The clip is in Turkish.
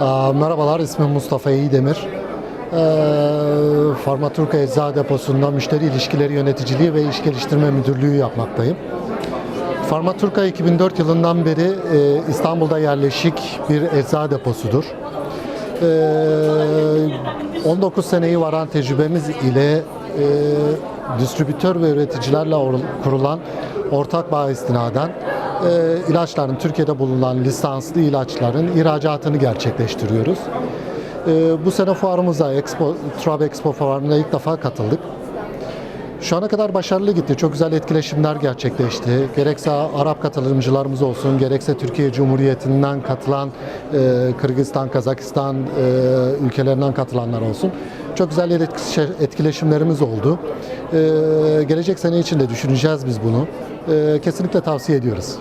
Merhabalar, ismim Mustafa İyidemir. Ee, Farmaturka Eczacı Deposu'nda müşteri ilişkileri yöneticiliği ve iş geliştirme müdürlüğü yapmaktayım. Farmaturka 2004 yılından beri e, İstanbul'da yerleşik bir eczacı deposudur. Ee, 19 seneyi varan tecrübemiz ile e, distribütör ve üreticilerle kurulan ortak bağ istinaden e, ilaçların Türkiye'de bulunan lisanslı ilaçların ihracatını gerçekleştiriyoruz. E, bu sene fuarımıza Expo, Trab Expo fuarına ilk defa katıldık. Şu ana kadar başarılı gitti. Çok güzel etkileşimler gerçekleşti. Gerekse Arap katılımcılarımız olsun, gerekse Türkiye Cumhuriyeti'nden katılan e, Kırgızistan, Kazakistan e, ülkelerinden katılanlar olsun. Çok güzel etkileş- etkileşimlerimiz oldu. E, gelecek sene için de düşüneceğiz biz bunu. E, kesinlikle tavsiye ediyoruz.